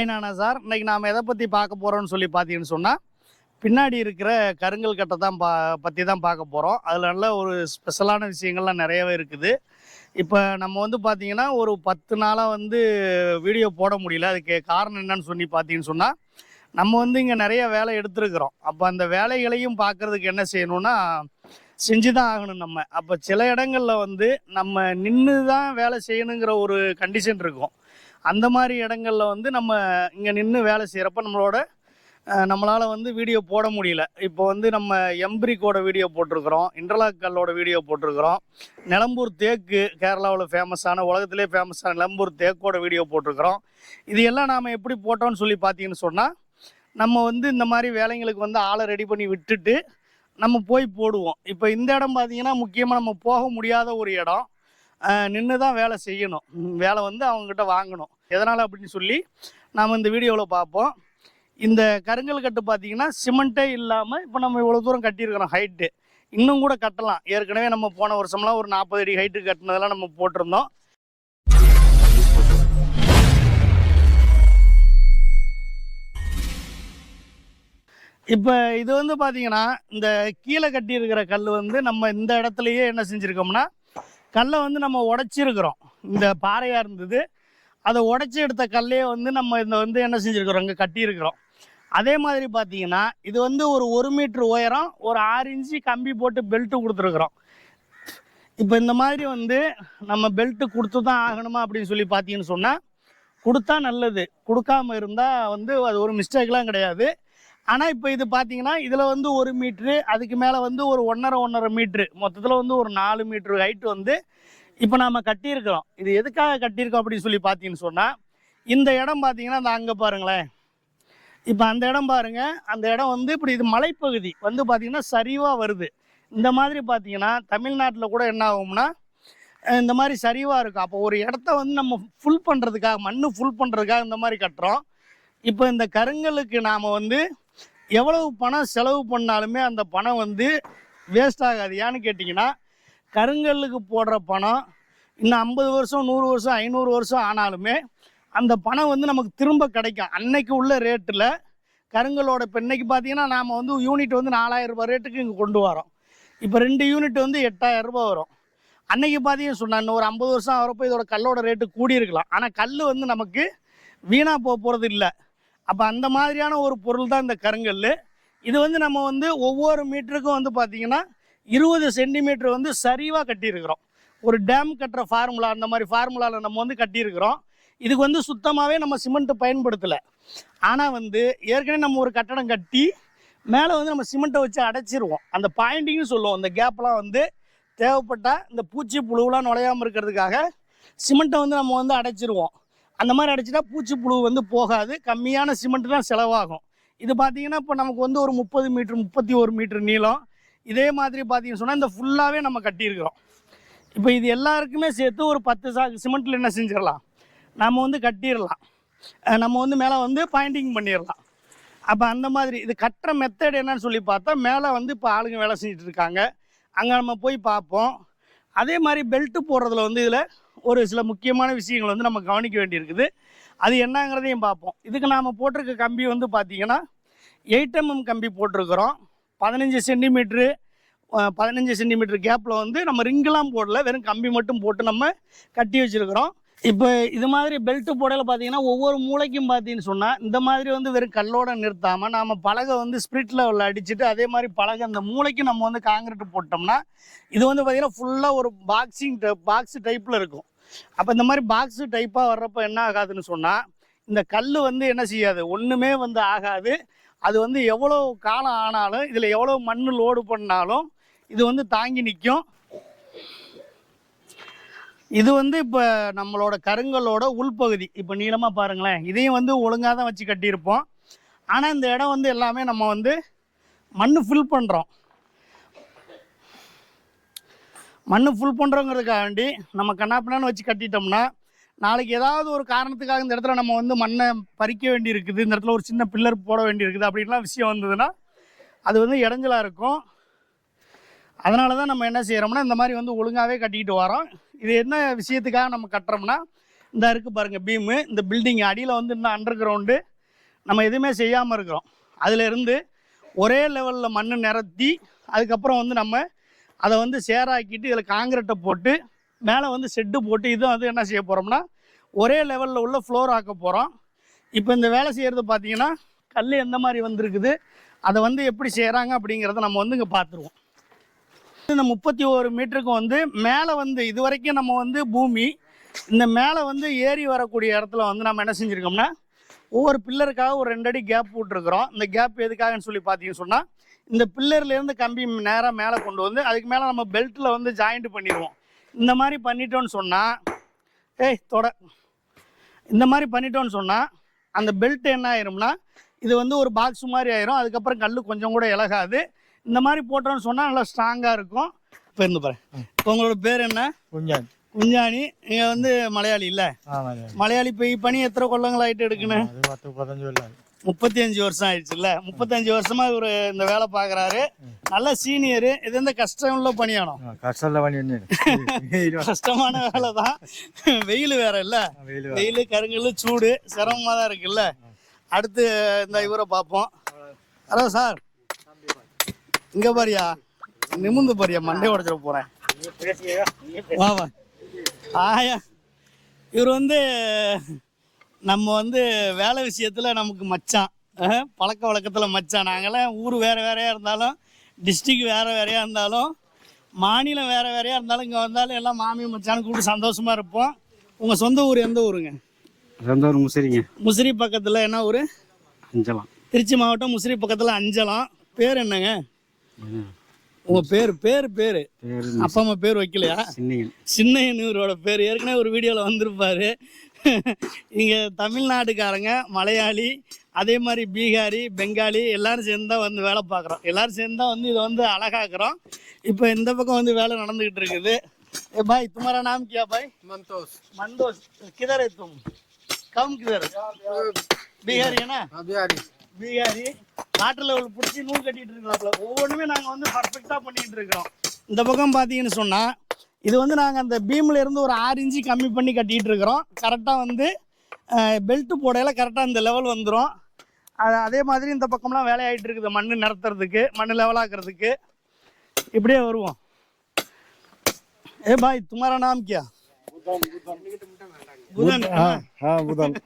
ஐநானா sir. இன்னைக்கு நாம் எதை பற்றி பார்க்க போகிறோம்னு சொல்லி பார்த்தீங்கன்னு சொன்னால் பின்னாடி இருக்கிற கருங்கல் கட்டை தான் பா பற்றி தான் பார்க்க போகிறோம் அதில் நல்ல ஒரு ஸ்பெஷலான விஷயங்கள்லாம் நிறையவே இருக்குது. இப்போ நம்ம வந்து பார்த்தீங்கன்னா ஒரு பத்து நாளாக வந்து வீடியோ போட முடியல. அதுக்கு காரணம் என்னன்னு சொல்லி பார்த்தீங்கன்னு சொன்னால் நம்ம வந்து இங்கே நிறைய வேலை எடுத்துருக்குறோம். அப்போ அந்த வேலைகளையும் பார்க்கறதுக்கு என்ன செய்யணும்னா செஞ்சு தான் ஆகணும் நம்ம. அப்போ சில இடங்களில் வந்து நம்ம நின்று தான் வேலை செய்யணுங்கிற ஒரு கண்டிஷன் இருக்கும். அந்த மாதிரி இடங்கள்ல வந்து நம்ம இங்கே நின்று வேலை செய்கிறப்ப நம்மளோட நம்மளால் வந்து வீடியோ போட முடியல. இப்போ வந்து நம்ம எம்பிரிக்கோட வீடியோ போட்டிருக்கிறோம் இன்டர்லாக் கல்லோட வீடியோ போட்டிருக்கிறோம் நிலம்பூர் தேக்கு கேரளாவில் ஃபேமஸான உலகத்திலே ஃபேமஸான நிலம்பூர் தேக்கோட வீடியோ போட்டிருக்கிறோம். இது எல்லாம் நாம் எப்படி போட்டோம்னு சொல்லி பார்த்தீங்கன்னு சொன்னால் நம்ம வந்து இந்த மாதிரி வேலைங்களுக்கு வந்து ஆளை ரெடி பண்ணி விட்டுட்டு நம்ம போய் போடுவோம். இப்போ இந்த இடம் பார்த்தீங்கன்னா முக்கியமாக நம்ம போக முடியாத ஒரு இடம். நின்று தான் வேலை செய்யணும். வேலை வந்து அவங்கக்கிட்ட வாங்கணும். எதனால் அப்படின்னு சொல்லி நாம் இந்த வீடியோவில் பார்ப்போம். இந்த கருங்கல் கட்டு பார்த்தீங்கன்னா சிமெண்ட்டே இல்லாமல் இப்போ நம்ம இவ்வளோ தூரம் கட்டியிருக்கிறோம் ஹைட்டு இன்னும் கூட கட்டலாம். ஏற்கனவே நம்ம போன வருஷம்லாம் ஒரு நாற்பது அடி ஹைட்டு கட்டினதெல்லாம் நம்ம போட்டிருந்தோம். இப்போ இது வந்து பார்த்தீங்கன்னா இந்த கீழே கட்டியிருக்கிற கல் வந்து நம்ம இந்த இடத்துலையே என்ன செஞ்சுருக்கோம்னா கல்லை வந்து நம்ம உடைச்சிருக்கிறோம். இந்த பாறையாக இருந்தது. அதை உடைச்சி எடுத்த கல்லையே வந்து நம்ம இந்த வந்து என்ன செஞ்சுருக்கிறோம்? இங்கே கட்டியிருக்கிறோம். அதே மாதிரி பார்த்தீங்கன்னா இது வந்து ஒரு ஒரு மீட்ரு உயரம் ஒரு ஆறு இன்ச்சு கம்பி போட்டு பெல்ட்டு கொடுத்துருக்குறோம். இப்போ இந்த மாதிரி வந்து நம்ம பெல்ட்டு கொடுத்து தான் ஆகணுமா அப்படின்னு சொல்லி பார்த்தீங்கன்னு சொன்னால் கொடுத்தா நல்லது. கொடுக்காம இருந்தால் வந்து அது ஒரு மிஸ்டேக்லாம் கிடையாது. ஆனால் இப்போ இது பார்த்தீங்கன்னா இதில் வந்து ஒரு மீட்ரு அதுக்கு மேலே வந்து ஒரு ஒன்றரை ஒன்றரை மீட்ரு மொத்தத்தில் வந்து ஒரு நாலு மீட்ரு ஹைட் வந்து இப்போ நாம் கட்டியிருக்கிறோம். இது எதுக்காக கட்டியிருக்கோம் அப்படின்னு சொல்லி பார்த்தீங்கன்னு சொன்னால் இந்த இடம் பார்த்தீங்கன்னா அந்த அங்கே பாருங்களேன். இப்போ அந்த இடம் பாருங்கள் அந்த இடம் வந்து இப்படி இது மலைப்பகுதி. வந்து பார்த்திங்கன்னா சரிவாக வருது. இந்த மாதிரி பார்த்தீங்கன்னா தமிழ்நாட்டில் கூட என்ன ஆகும்னா இந்த மாதிரி சரிவாக இருக்கும். அப்போ ஒரு இடத்த வந்து நம்ம ஃபுல் பண்ணுறதுக்காக மண் ஃபுல் பண்ணுறதுக்காக இந்த மாதிரி கட்டுறோம். இப்போ இந்த கருங்கலுக்கு நாம் வந்து எவ்வளவு பணம் செலவு பண்ணாலுமே அந்த பணம் வந்து வேஸ்ட் ஆகாது. ஏன்னு கேட்டிங்கன்னா கருங்கல்லுக்கு போடுற பணம் இன்னும் ஐம்பது வருஷம் நூறு வருஷம் ஐநூறு வருஷம் ஆனாலுமே அந்த பணம் வந்து நமக்கு திரும்ப கிடைக்கும். அன்னைக்கு உள்ள ரேட்டில் கருங்கலோட இப்போ இன்னைக்கு பார்த்தீங்கன்னா நாம் வந்து யூனிட் வந்து நாலாயிரம் ரூபாய் ரேட்டுக்கு இங்கே கொண்டு வரோம். இப்போ ரெண்டு யூனிட் வந்து எட்டாயிரம் ரூபாய் வரும். அன்னைக்கு பார்த்தீங்கன்னு சொன்னால் இன்னும் ஒரு ஐம்பது வருஷம் ஆகிறப்போ இதோட கல்லோட ரேட்டு கூடியிருக்கலாம். ஆனால் கல் வந்து நமக்கு வீணாக போக போகிறது இல்லை அப்போ அந்த மாதிரியான ஒரு பொருள் தான் இந்த கருங்கல் இது வந்து நம்ம வந்து ஒவ்வொரு மீட்டருக்கும் வந்து பார்த்திங்கன்னா இருபது சென்டிமீட்டர் வந்து சரிவாக கட்டியிருக்கிறோம். ஒரு டேம் கட்டுற ஃபார்முலா அந்த மாதிரி ஃபார்முலாவில் நம்ம வந்து கட்டியிருக்கிறோம். இதுக்கு வந்து சுத்தமாகவே நம்ம சிமெண்ட்டு பயன்படுத்தலை. ஆனால் வந்து ஏற்கனவே நம்ம ஒரு கட்டடம் கட்டி மேலே வந்து நம்ம சிமெண்ட்டை வச்சு அடைச்சிருவோம். அந்த பாயிண்டிங்னு சொல்லுவோம். அந்த கேப்லாம் வந்து தேவைப்பட்டால் இந்த பூச்சி புழுவெலாம் நுழையாமல் இருக்கிறதுக்காக சிமெண்ட்டை வந்து நம்ம வந்து அடைச்சிருவோம். அந்த மாதிரி அடிச்சுட்டா பூச்சி புழு வந்து போகாது. கம்மியான சிமெண்ட் தான் செலவாகும். இது பார்த்தீங்கன்னா இப்போ நமக்கு வந்து ஒரு முப்பது மீட்ரு முப்பத்தி ஒரு மீட்ரு நீளம். இதே மாதிரி பார்த்தீங்கன்னு சொன்னால் இந்த ஃபுல்லாகவே நம்ம கட்டியிருக்கிறோம். இப்போ இது எல்லாருக்குமே சேர்த்து ஒரு பத்து சாக்கு சிமெண்ட்டில் என்ன செஞ்சிடலாம்? நம்ம வந்து கட்டிடலாம். நம்ம வந்து மேலே வந்து பாயிண்டிங் பண்ணிடலாம். அப்போ அந்த மாதிரி இது கட்டுற மெத்தட் என்னன்னு சொல்லி பார்த்தா மேலே வந்து இப்போ ஆளுங்க வேலை செஞ்சுட்டு இருக்காங்க. அங்கே நம்ம போய் பார்ப்போம். அதே மாதிரி பெல்ட்டு போடுறதுல வந்து இதில் ஒரு சில முக்கியமான விஷயங்கள் வந்து நம்ம கவனிக்க வேண்டியிருக்குது. அது என்னங்கிறதையும் பார்ப்போம். இதுக்கு நாம் போட்டிருக்க கம்பி வந்து பார்த்தீங்கன்னா எயிட் எம்எம் கம்பி போட்டிருக்கிறோம். பதினஞ்சு சென்டிமீட்ரு பதினஞ்சு சென்டிமீட்டர் கேப்பில் வந்து நம்ம ரிங்கெலாம் போடல. வெறும் கம்பி மட்டும் போட்டு நம்ம கட்டி வச்சுருக்கிறோம். இப்போ இது மாதிரி பெல்ட் போடையில் பார்த்தீங்கன்னா ஒவ்வொரு மூளைக்கும் பார்த்தீங்கன்னு சொன்னால் இந்த மாதிரி வந்து வெறும் கல்லோட நிறுத்தாமல் நாம் பலகை வந்து ஸ்பிரிட் லெவலில் அடிச்சுட்டு அதே மாதிரி பலகை அந்த மூளைக்கு நம்ம வந்து காங்கிரீட் போட்டோம்னா இது வந்து பார்த்தீங்கன்னா ஃபுல்லாக ஒரு பாக்ஸிங் பாக்ஸ் டைப்பில் இருக்கும். அப்போ இந்த மாதிரி பாக்ஸு டைப்பாக வர்றப்போ என்ன ஆகாதுன்னு சொன்னால் இந்த கல் வந்து என்ன செய்யாது? ஒன்றுமே வந்து ஆகாது. அது வந்து எவ்வளோ காலம் ஆனாலும் இதில் எவ்வளோ மண் லோடு பண்ணாலும் இது வந்து தாங்கி நிற்கும் இது வந்து இப்போ நம்மளோட கருங்கலோட உள்பகுதி. இப்போ நீளமாக பாருங்களேன். இதையும் வந்து ஒழுங்காக தான் வச்சு கட்டியிருப்போம். ஆனால் இந்த இடம் வந்து எல்லாமே நம்ம வந்து மண் ஃபில் பண்ணுறோம் மண் ஃபுல் பண்ணுறோங்கிறதுக்காண்டி நம்ம கண்ணாப்பினான்னு வச்சு கட்டிட்டோம்னா நாளைக்கு ஏதாவது ஒரு காரணத்துக்காக இந்த இடத்துல நம்ம வந்து மண்ணை பறிக்க வேண்டி இருக்குது இந்த இடத்துல ஒரு சின்ன பில்லர் போட வேண்டி இருக்குது அப்படின்லாம் விஷயம் வந்ததுன்னா அது வந்து இடைஞ்சலாக இருக்கும். அதனால தான் நம்ம என்ன செய்கிறோம்னா இந்த மாதிரி வந்து ஒழுங்காகவே கட்டிக்கிட்டு வரோம். இது என்ன விஷயத்துக்காக நம்ம கட்டுறோம்னா இந்த இருக்கு பாருங்க பீமு. இந்த பில்டிங் அடியில் வந்து இன்னும் அண்டர் கிரவுண்டு நம்ம எதுவுமே செய்யாமல் இருக்கிறோம். அதிலிருந்து ஒரே லெவலில் மண் நிரத்தி அதுக்கப்புறம் வந்து நம்ம அதை வந்து சேராக்கிட்டு இதில் காங்கிரட்டை போட்டு மேலே வந்து செட்டு போட்டு இதுவும் வந்து என்ன செய்ய போகிறோம்னா ஒரே லெவலில் உள்ள ஃப்ளோர் ஆக்க போகிறோம் இப்போ இந்த வேலை செய்கிறது பார்த்தீங்கன்னா கல் எந்த மாதிரி வந்திருக்குது அதை வந்து எப்படி செய்கிறாங்க அப்படிங்கிறத நம்ம வந்து இங்கே பார்த்துருவோம் இந்த முப்பத்தி ஒரு மீட்டருக்கு வந்து மேலே வந்து இது வரைக்கும் நம்ம வந்து பூமி இந்த மேலே வந்து ஏறி வரக்கூடிய இடத்துல வந்து நம்ம என்ன செஞ்சுருக்கோம்னா ஒவ்வொரு பில்லருக்காக ஒரு ரெண்டு அடி கேப் விட்டுருக்குறோம் இந்த கேப் எதுக்காகன்னு சொல்லி பார்த்தீங்கன்னு சொன்னால் இந்த பில்லர்லேருந்து கம்பி நேராக மேலே கொண்டு வந்து அதுக்கு மேலே நம்ம பெல்ட்டில் வந்து ஜாயிண்ட் பண்ணிடுவோம். இந்த மாதிரி பண்ணிட்டோன்னு சொன்னால் ஏய் தொட. இந்த மாதிரி பண்ணிட்டோன்னு சொன்னால் அந்த பெல்ட் என்ன ஆயிரும்னா இது வந்து ஒரு பாக்ஸ் மாதிரி ஆயிரும். அதுக்கப்புறம் கல் கொஞ்சம் கூட இலகாது. இந்த மாதிரி போட்டோன்னு சொன்னால் நல்லா ஸ்ட்ராங்காக இருக்கும். இப்போ இருந்து பாரு. இப்போ உங்களோட பேர் என்ன? குஞ்சான். குஞ்சாணி. நீங்கள் வந்து மலையாளி இல்லை? மலையாளி. போய் பணி எத்தனை கொள்ளங்கள் ஆகிட்டு எடுக்கணும் பத்து இல்லை முப்பத்தி அஞ்சு வருஷம் ஆயிடுச்சுல்ல முப்பத்தஞ்சு வருஷமா இவர் இந்த வேலை பார்க்குறாரு நல்ல சீனியரு இது வந்து கஷ்டம் உள்ள பணியானம் கஷ்டமான வேலை தான். வெயில் வேற இல்லை? வெயில் கருங்கல் சூடு சிரமமாக தான் இருக்குல்ல அடுத்து இந்த இவரை பார்ப்போம். Hello sir. இங்கே பாரியா. நிமிந்து பாரியா மண்டை உடச்சிட போகிறேன் வா வா. ஆயா. இவர் வந்து நம்ம வந்து வேலை விஷயத்தில் நமக்கு மச்சான். பழக்க வழக்கத்தில் மச்சான். நாங்களாம் ஊர் வேறு வேறையாக இருந்தாலும் டிஸ்ட்ரிக் வேறு வேறையாக இருந்தாலும் மாநிலம் வேறு வேறையாக இருந்தாலும் இங்கே வந்தாலும் எல்லாம் மாமி மச்சான்னு கூப்பிட்டு சந்தோஷமாக இருப்போம். உங்கள் சொந்த ஊர் எந்த ஊருங்க? சொந்த ஊர் முசிறிங்க. முசிறி பக்கத்தில் என்ன ஊர்? அஞ்சலாம். திருச்சி மாவட்டம் முசிறி பக்கத்தில் அஞ்சலம். பேர் என்னங்க? உங்கள் பேர் பேர் பேர் பேர் அப்பா அம்மா பேர் வைக்கலையா சின்னியன் சின்னையனூரோட பேர் ஏற்கனவே ஒரு வீடியோவில் வந்திருப்பாரு இங்கே தமிழ்நாட்டுக்காரங்க மலையாளி அதே மாதிரி பீகாரி பெங்காலி எல்லாரும் சேர்ந்து தான் வந்து வேலை பார்க்குறோம் எல்லாரும் சேர்ந்து தான் வந்து இதை வந்து அழகாக்குறோம் இப்போ இந்த பக்கம் வந்து வேலை நடந்துக்கிட்டு இருக்குது ए भाई तुम्हारा नाम क्या भाई मंतोष मंदोष किधर है तुम कम किधर बिहारी है ना बिहारी பிகாரி வாட்டர் லெவல் பிடிச்சி நூல் கட்டிட்டு இருக்கிறாப்புல. ஒவ்வொன்றுமே நாங்கள் வந்து பர்ஃபெக்டாக பண்ணிட்டு இருக்கிறோம். இந்த பக்கம் பார்த்தீங்கன்னு சொன்னால் இது வந்து நாங்கள் அந்த பீமில் இருந்து ஒரு ஆறு இன்ச்சு கம்மி பண்ணி கட்டிகிட்டு இருக்கிறோம். கரெக்டாக வந்து பெல்ட்டு போடையில் கரெக்டாக இந்த லெவல் வந்துடும் அது அதே மாதிரி இந்த பக்கம்லாம் வேலையாகிட்டு இருக்குது. மண் நிறத்துறதுக்கு மண் லெவலாக்குறதுக்கு இப்படியே வருவோம். ஏ பாய் துமாரா நாம் கியா புதன். புதன் புதன்.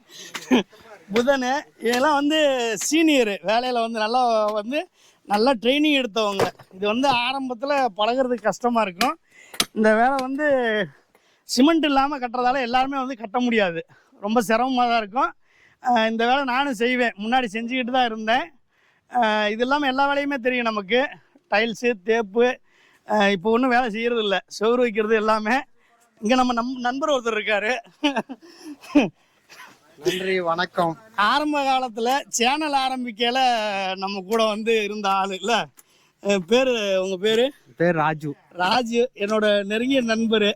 புதன் இதெல்லாம் வந்து சீனியரு வேலையில் வந்து நல்லா வந்து நல்லா ட்ரைனிங் எடுத்தவங்க. இது வந்து ஆரம்பத்தில் பழகுறதுக்கு கஷ்டமாக இருக்கும். இந்த வேலை வந்து சிமெண்ட் இல்லாமல் கட்டுறதால எல்லாருமே வந்து கட்ட முடியாது. ரொம்ப சிரமமாக தான் இருக்கும். இந்த வேலை நானும் செய்வேன். முன்னாடி செஞ்சுக்கிட்டு தான் இருந்தேன். இது இல்லாமல் எல்லா வேலையுமே தெரியும் நமக்கு. டைல்ஸு தேப்பு இப்போ ஒன்றும் வேலை செய்கிறது இல்லை. செவுரு வைக்கிறது எல்லாமே. இங்கே நம்ம நம் நண்பர் ஒருத்தர் இருக்கார். நன்றி வணக்கம். ஆரம்ப காலத்துல சேனல் ஆரம்பிக்கையில நம்ம கூட வந்து இருந்த ஆளு இல்ல? பேரு உங்க பேரு? பேர் ராஜு. ராஜு என்னோட நெருங்கிய நண்பர்.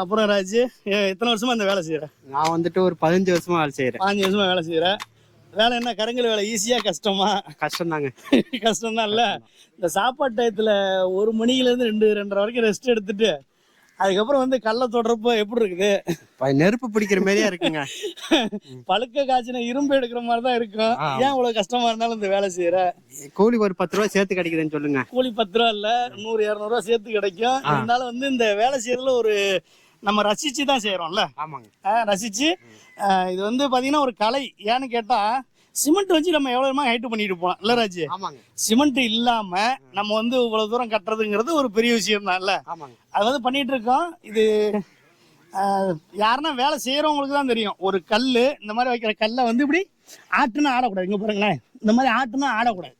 அப்புறம் ராஜு அஹ் எத்தனை வருஷமா இந்த வேலை செய்யற நான் வந்துட்டு ஒரு பதினஞ்சு வருஷமா வேலை செய்யறேன் பாஞ்சு வருஷமா வேலை செய்யற வேலை என்ன? கருங்கல் வேலை ஈஸியா கஷ்டமா? கஷ்டம் தாங்க கஷ்டம் தான் இல்ல? இந்த சாப்பாடு டயத்துல ஒரு மணில இருந்து ரெண்டு ரெண்டரை வரைக்கும் ரெஸ்ட் எடுத்துட்டு அதுக்கப்புறம் வந்து கல்ல தொடரப்போ எப்படி இருக்குது? நெருப்பு பிடிக்கிற மாதிரியா இருக்குங்க. பழுக்க காய்ச்சின இரும்பு எடுக்கிற மாதிரி தான் இருக்கும். ஏன் இவ்வளவு கஷ்டமா இருந்தாலும் இந்த வேலை செய்யற? கூலி ஒரு பத்து ரூபா சேர்த்து கிடைக்குதுன்னு சொல்லுங்க. கூலி பத்து ரூபா இல்ல நூறு இரநூறுவா சேர்த்து கிடைக்கும். இருந்தாலும் வந்து இந்த வேலை செய்யறதுல ஒரு நம்ம ரசிச்சு தான் செய்யறோம்ல. ஆமாங்க. ரசிச்சு. இது வந்து பாத்தீங்கன்னா ஒரு கலை. ஏன்னு கேட்டா சிமெண்ட் வச்சு நம்ம எவ்வளவு ஹைட் பண்ணிட்டு போலாம். இல்ல ராஜு? சிமெண்ட் இல்லாம நம்ம வந்து இவ்வளவு தூரம் கட்டுறதுங்கிறது ஒரு பெரிய விஷயம் தான் இல்ல ஆமாங்க. அது வந்து பண்ணிட்டு இருக்கோம். இது யாருன்னா வேலை செய்யறவங்களுக்கு தான் தெரியும். ஒரு கல் இந்த மாதிரி வைக்கிற கல்லை வந்து இப்படி ஆட்டுனா ஆடக்கூடாது. இங்க பாருங்களேன். இந்த மாதிரி ஆட்டுனா ஆடக்கூடாது.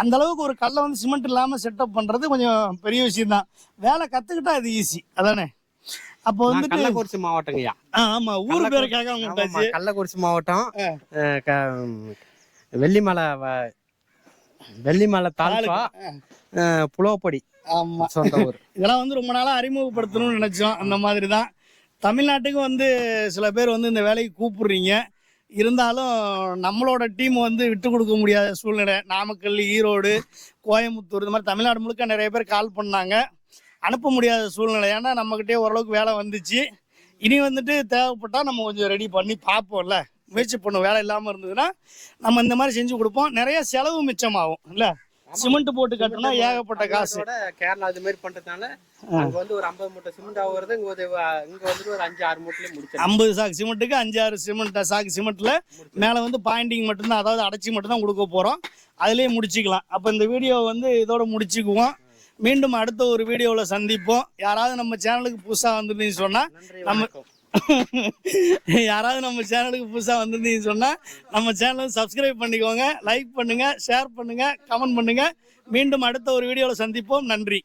அந்த அளவுக்கு ஒரு கல்லை வந்து சிமெண்ட் இல்லாம செட்டப் பண்றது கொஞ்சம் பெரிய விஷயம் தான் வேலை கத்துக்கிட்டா இது ஈஸி அதானே? அப்போ வந்துட்டு கள்ளக்குறிச்சி மாவட்டங்கய்யா. ஆமா ஊர் பேருக்காக அவங்க கள்ளக்குறிச்சி மாவட்டம் வெள்ளிமலை வெள்ளிமலை தாலுகா அஹ், புலவப்படி. ஆமா. சொந்த ஊர். இதெல்லாம் வந்து ரொம்ப நாளா அறிமுகப்படுத்தணும்னு நினைச்சோம். அந்த மாதிரி தான் தமிழ்நாட்டுக்கு வந்து சில பேர் வந்து இந்த வேலைக்கு கூப்பிடுறீங்க. இருந்தாலும் நம்மளோட டீம் வந்து விட்டு கொடுக்க முடியாத சூழ்நிலை. நாமக்கல் ஈரோடு கோயம்புத்தூர் இந்த மாதிரி தமிழ்நாடு முழுக்க நிறைய பேர் கால் பண்ணாங்க. அனுப்ப முடியாத சூழ்நிலை. ஏன்னா நம்மக்கிட்டே ஓரளவுக்கு வேலை வந்துச்சு. இனி வந்துட்டு தேவைப்பட்டால் நம்ம கொஞ்சம் ரெடி பண்ணி பார்ப்போம்ல. முயற்சி பண்ணும் வேலை இல்லாமல் இருந்ததுன்னா நம்ம இந்த மாதிரி செஞ்சு கொடுப்போம். நிறைய செலவு மிச்சமாகும் இல்லை? சிமெண்ட் போட்டு கட்டினா ஏகப்பட்ட காசு. கேரளா இது மாதிரி பண்றதுனால அங்க வந்து ஒரு ஐம்பது மூட்டை சிமெண்ட் ஆகுறது இங்க ஒரு இங்க வந்துட்டு ஒரு அஞ்சு ஆறு மூட்டையில முடிச்சிடலாம். ஐம்பது சாக்கு சிமெண்ட்டுக்கு அஞ்சாறு சிமெண்ட் சாக்கு சிமெண்ட்டில் மேலே வந்து பாயிண்டிங் மட்டும்தான் அதாவது அடைச்சி மட்டும்தான் கொடுக்க போகிறோம் அதுலேயே முடிச்சுக்கலாம். அப்போ இந்த வீடியோ வந்து இதோட முடிச்சுக்குவோம். மீண்டும் அடுத்த ஒரு வீடியோவில் சந்திப்போம். யாராவது நம்ம சேனலுக்கு புதுசாக வந்துருந்தீங்கன்னு சொன்னால் நம்ம யாராவது நம்ம சேனலுக்கு புதுசாக வந்திருந்தீங்கன்னு சொன்னால் நம்ம சேனலை சப்ஸ்கிரைப் பண்ணிக்கோங்க லைக் பண்ணுங்கள் ஷேர் பண்ணுங்கள் கமெண்ட் பண்ணுங்கள் மீண்டும் அடுத்த ஒரு வீடியோவில் சந்திப்போம். நன்றி.